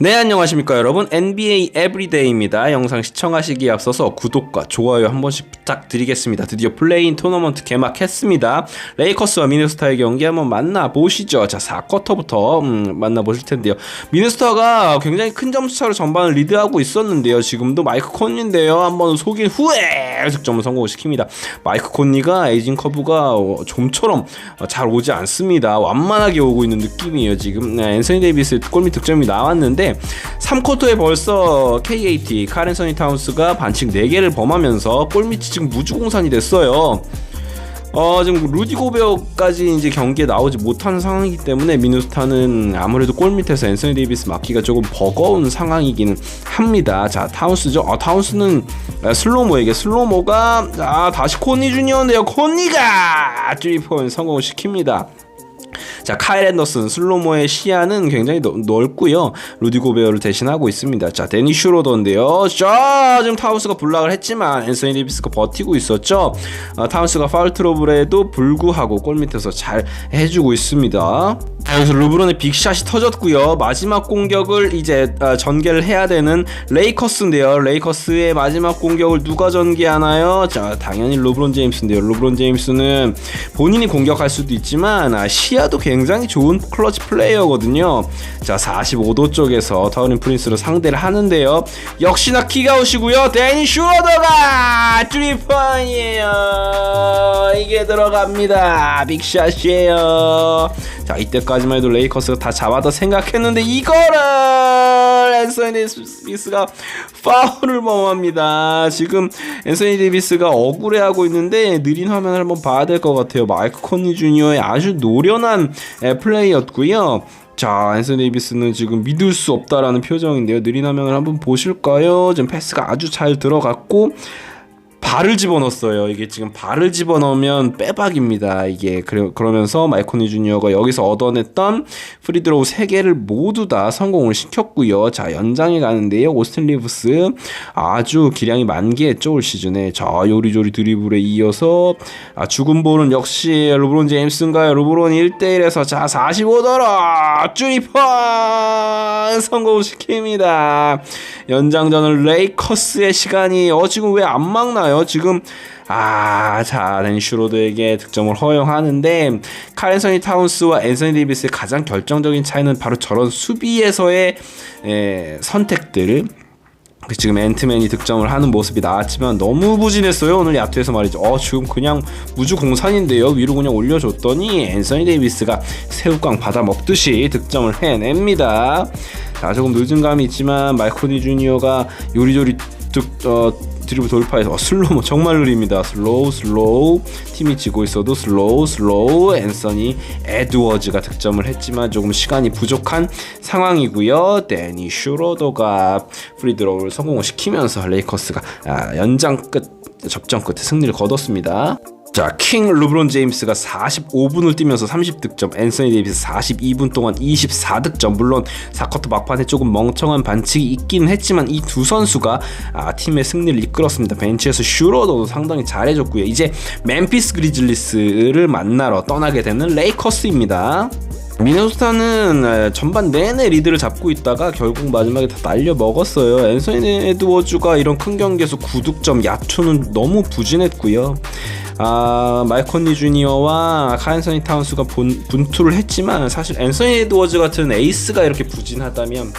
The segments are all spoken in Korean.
네 안녕하십니까 여러분. NBA 에브리데이입니다. 영상 시청하시기에 앞서서 구독과 좋아요 한 번씩 부탁드리겠습니다. 드디어 플레인 토너먼트 개막했습니다. 레이커스와 미네소타의 경기 한번 만나보시죠. 자 4쿼터부터 음, 만나보실 텐데요. 미네소타가 굉장히 큰 점수차로 전반을 리드하고 있었는데요. 지금도 마이크 콘니인데요. 한번 속인 후에 득점을 성공시킵니다. 마이크 콘니가 에이징 커브가 어, 좀처럼 어, 잘 오지 않습니다. 완만하게 오고 있는 느낌이에요 지금. 네, 앤서니 데이비스의 골밑 득점이 나왔는데 3쿼터에 벌써 KAT 카렌서니 타운스가 반칙 4개를 범하면서 골밑이 지금 무주공산이 됐어요. 어, 지금 루디 고베어까지 이제 경기에 나오지 못하는 상황이기 때문에 미누스타는 아무래도 골 밑에서 앤서니 데이비스 막기가 조금 버거운 상황이기는 합니다. 자, 타운스죠. 어, 타운스는 슬로모에게 슬로모가 아, 다시 코니 주니어인데요. 코니가 3포인트 성공을 시킵니다. 자, 카일 앤더슨 슬로모의 시야는 굉장히 넓, 넓고요. 루디 고베어를 대신하고 있습니다. 자, 데니 슈로더인데요. 자, 지금 타우스가 블락을 했지만 앤서니 데이비스가 버티고 있었죠. 어, 타우스가 파울 트러블에도 불구하고 골 밑에서 잘 해주고 있습니다. 자, 여기서 르브론의 빅샷이 터졌고요. 마지막 공격을 이제 어, 전개를 해야 되는 레이커스인데요. 레이커스의 마지막 공격을 누가 전개하나요? 자, 당연히 르브론 제임스인데요. 르브론 제임스는 본인이 공격할 수도 있지만 아, 시야도 굉장히 좋은 클러치 플레이어거든요. 자, 45도 쪽에서 타우린 프린스를 상대를 하는데요. 역시나 키가우시고요. 데니 슈어더가 트리퍼이에요. 이게 들어갑니다. 빅샷이에요. 자, 이때까지만 해도 레이커스가 다 잡았다 생각했는데 이거를 앤서니 데이비스가 파울을 범합니다. 지금 앤서니 데이비스가 억울해하고 있는데 느린 화면을 한번 봐야 될 것 같아요. 마이크 코니 주니어의 아주 노련한 에, 플레이였고요. 자, 앤서니 데이비스는 지금 믿을 수 없다라는 표정인데요. 느린 화면을 한번 보실까요? 지금 패스가 아주 잘 들어갔고 발을 집어넣었어요. 이게 지금 발을 집어넣으면 빼박입니다. 이게 그러, 그러면서 마이코니 주니어가 여기서 얻어냈던 프리드로우 3개를 모두 다 성공을 시켰고요. 자 연장에 가는데요. 오스틴 리브스 아주 기량이 만개했죠 올 시즌에. 자 요리조리 드리블에 이어서 아, 죽은 볼은 역시 르브론 제임스인가요? 르브론 1대1에서 자 45도로 쭈리퍼 성공을 시킵니다. 연장전을 레이커스의 시간이 어 지금 왜 안 막나요? 지금 아, 자, 댄 슈로드에게 득점을 허용하는데 카렌서니 타운스와 앤서니 데이비스의 가장 결정적인 차이는 바로 저런 수비에서의 에, 선택들. 지금 앤트맨이 득점을 하는 모습이 나왔지만 너무 부진했어요 오늘 야투에서 말이죠. 어 지금 그냥 무주 공산인데요. 위로 그냥 올려줬더니 앤서니 데이비스가 새우깡 받아 먹듯이 득점을 해냅니다. 자 조금 늦은 감이 있지만 말코니 주니어가 요리조리 득, 어, 드리블 돌파해서 어, 슬로우 정말 느립니다. 슬로우 슬로우 팀이 지고 있어도 슬로우 슬로우 앤서니 에드워즈가 득점을 했지만 조금 시간이 부족한 상황이고요. 데니 슈로더가 프리드로우를 성공을 시키면서 레이커스가 아, 연장 끝 접전 끝에 승리를 거뒀습니다. 자, 킹 르브론 제임스가 45분을 뛰면서 30득점, 앤서니 데이비스 42분 동안 24득점. 물론 4쿼터 막판에 조금 멍청한 반칙이 있긴 했지만 이 두 선수가 아, 팀의 승리를 이끌었습니다. 벤치에서 슈로더도 상당히 잘해줬고요. 이제 멤피스 그리즐리스를 만나러 떠나게 되는 레이커스입니다. 미네소타는 전반 내내 리드를 잡고 있다가 결국 마지막에 다 날려 먹었어요. 앤서니 에드워즈가 이런 큰 경기에서 9득점, 야투는 너무 부진했고요. 아, 마이컨니 주니어와 카앤서니 타운스가 본, 분투를 했지만 사실 앤서니 에드워즈 같은 에이스가 이렇게 부진하다면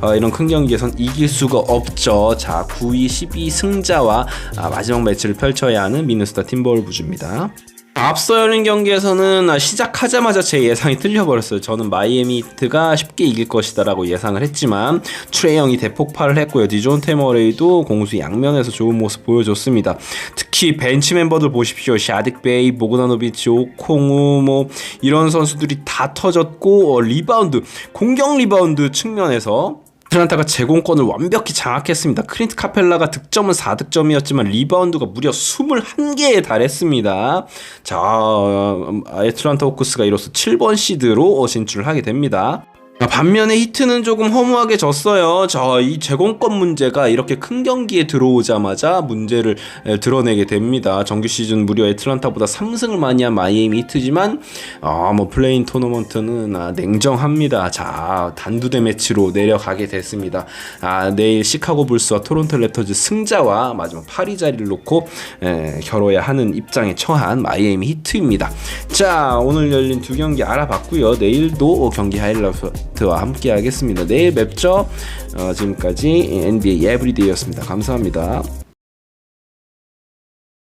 어, 이런 큰 경기에선 이길 수가 없죠. 자, 9위 12 승자와 아, 마지막 매치를 펼쳐야 하는 미네소타 팀버울부주입니다. 앞서 열린 경기에서는 시작하자마자 제 예상이 틀려버렸어요. 저는 마이애미 히트가 쉽게 이길 것이다라고 예상을 했지만 트레이형이 대폭발을 했고요. 디존 테머레이도 공수 양면에서 좋은 모습 보여줬습니다. 특히 벤치 멤버들 보십시오. 샤딕 베이, 보그다노비치, 오콩우 뭐 이런 선수들이 다 터졌고 어, 리바운드 공격 리바운드 측면에서 아틀란타가 제공권을 완벽히 장악했습니다. 크린트 카펠라가 득점은 4득점이었지만 리바운드가 무려 21개에 달했습니다. 자, 아틀란타 호크스가 이로써 7번 시드로 진출을 하게 됩니다. 아, 반면에 히트는 조금 허무하게 졌어요. 저 이 제공권 문제가 이렇게 큰 경기에 들어오자마자 문제를 에, 드러내게 됩니다. 정규 시즌 무려 애틀란타보다 3승을 많이 한 마이애미 히트지만 아, 뭐 플레인 토너먼트는 아, 냉정합니다. 자, 단두대 매치로 내려가게 됐습니다. 아, 내일 시카고 불스와 토론토 랩터즈 승자와 마지막 8위 자리를 놓고 에, 겨뤄야 하는 입장에 처한 마이애미 히트입니다. 자, 오늘 열린 두 경기 알아봤고요. 내일도 경기 하이라이 트와 함께 하겠습니다. 내일 뵙죠. 어, 지금까지 NBA 에브리데이였습니다. 감사합니다.